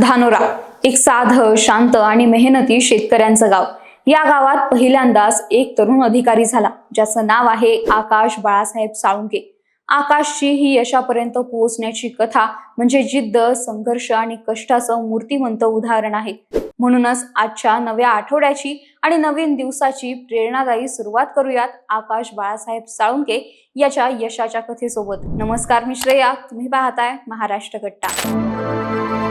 धानोरा एक साध शांत आणि मेहनती शेतकऱ्यांचं गाव. या गावात पहिल्यांदाच एक तरुण अधिकारी झाला ज्याचं नाव आहे आकाश बाळासाहेब साळुंके आकाशची ही यशापर्यंत पोहोचण्याची कथा म्हणजे जिद्द संघर्ष आणि कष्टाचं मूर्तिमंत उदाहरण आहे. म्हणूनच आजच्या नव्या आठवड्याची आणि नवीन दिवसाची प्रेरणादायी सुरुवात करूयात आकाश बाळासाहेब साळुंके याच्या यशाच्या कथेसोबत. नमस्कार मी श्रेया तुम्ही पाहताय महाराष्ट्र कट्टा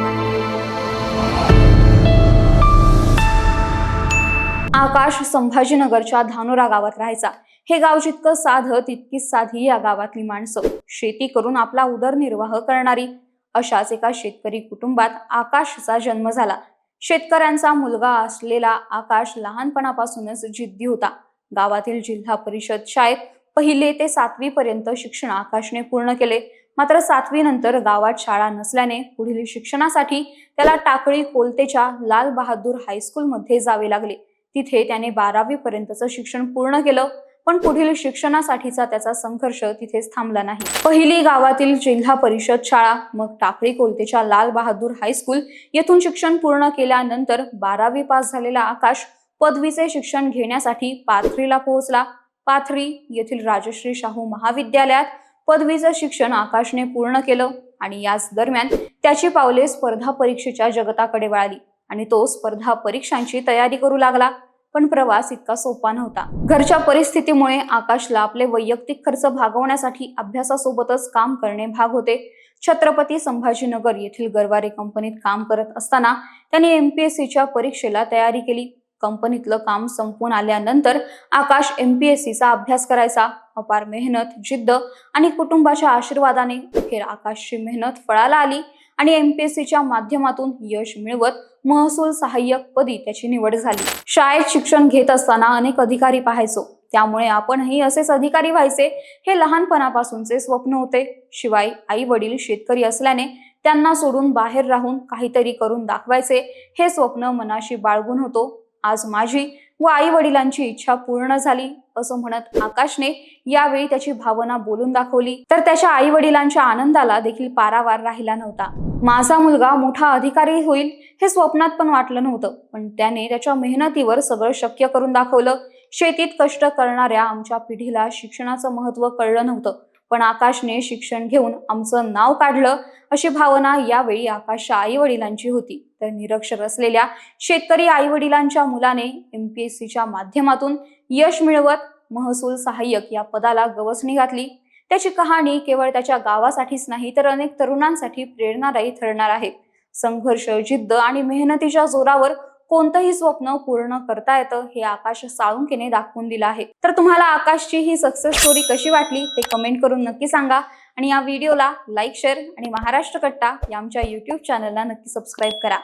आकाश संभाजीनगरच्या धानोरा गावात राहायचा. हे गाव जितकं साधं तितकीच साधी या गावातली माणसं. शेती करून आपला उदरनिर्वाह करणारी अशाच एका शेतकरी कुटुंबात आकाशचा जन्म झाला. शेतकऱ्यांचा मुलगा असलेला आकाश लहानपणापासूनच जिद्दी होता. गावातील जिल्हा परिषद शाळेत पहिले ते सातवी पर्यंत शिक्षण आकाशने पूर्ण केले. मात्र सातवी नंतर गावात शाळा नसल्याने पुढील शिक्षणासाठी त्याला टाकळी कोलतेच्या लाल बहादूर हायस्कूलमध्ये जावे लागले. तिथे त्याने बारावी पर्यंतचं शिक्षण पूर्ण केलं पण पुढील शिक्षणासाठीचा त्याचा संघर्ष तिथेच थांबला नाही. पहिली गावातील जिल्हा परिषद शाळा मग टाकळी कोलतेच्या लाल बहादूर हायस्कूल येथून शिक्षण पूर्ण केल्यानंतर बारावी पास झालेला आकाश पदवीचे शिक्षण घेण्यासाठी पाथरीला पोहोचला. पाथरी येथील राजश्री शाहू महाविद्यालयात पदवीचं शिक्षण आकाशने पूर्ण केलं आणि याच दरम्यान त्याची पावले स्पर्धा परीक्षेच्या जगताकडे वळाली आणि तो स्पर्धा परीक्षांची तयारी करू लागला. पण प्रवास इतका सोपा नव्हता. घरच्या परिस्थितीमुळे आकाशला आपले वैयक्तिक खर्च भागवण्यासाठी अभ्यासासोबतच काम करणे भाग होते. छत्रपती संभाजीनगर येथील गरवारे कंपनीत काम करत असताना त्याने एमपीएससीच्या परीक्षेला तयारी केली. कंपनीतलं काम संपून आल्यानंतर आकाश एमपीएससीचा अभ्यास करायचा. अपार मेहनत जिद्द आणि कुटुंबाच्या आशीर्वादाने अखेर आकाशची मेहनत फळाला आली. आणि एमपीएससीच्या माध्यमातून यश मिळवत महसूल सहाय्यक पदी त्याची निवड झाली. शाळेत शिक्षण घेत असताना अनेक अधिकारी पाहायचो. त्यामुळे आपणही असेच अधिकारी व्हायचे हे लहानपणापासूनचे स्वप्न होते. शिवाय आई वडील शेतकरी असल्याने त्यांना सोडून बाहेर राहून काहीतरी करून दाखवायचे हे स्वप्न मनाशी बाळगून होतो. आज माझी व आई वडिलांची इच्छा पूर्ण झाली असं म्हणत आकाशने यावेळी त्याची भावना बोलून दाखवली. तर त्याच्या आई वडिलांच्या आनंदाला देखील पारावार राहिला नव्हता. माझा मुलगा मोठा अधिकारी होईल हे स्वप्नात पण वाटलं नव्हतं. पण त्याने त्याच्या मेहनतीवर सगळं शक्य करून दाखवलं. शेतीत कष्ट करणाऱ्या आमच्या पिढीला शिक्षणाचं महत्त्व कळलं नव्हतं. पण आकाशने शिक्षण घेऊन आमचं नाव काढलं अशी भावना यावेळी आकाशच्या आई वडिलांची होती. तर निरक्षर असलेल्या शेतकरी आई वडिलांच्या मुलाने सीच्या माध्यमातून यश मिळवत महसूल सहाय्यक या पदाला गवसणी घातली. त्याची कहाणी केवळ त्याच्या गावासाठीच नाही तर अनेक तरुणांसाठी प्रेरणादायी ठरणार आहे. संघर्ष जिद्द आणि मेहनतीच्या जोरावर कोणतंही स्वप्न पूर्ण करता येतं हे आकाश साळुंकेने दाखवून दिलं आहे. तर तुम्हाला आकाशची ही सक्सेस स्टोरी कशी वाटली ते कमेंट करून नक्की सांगा. आणि या व्हिडिओला लाईक शेअर आणि महाराष्ट्र कट्टा या आमच्या युट्यूब चॅनलला नक्की सबस्क्राईब करा.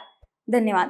धन्यवाद.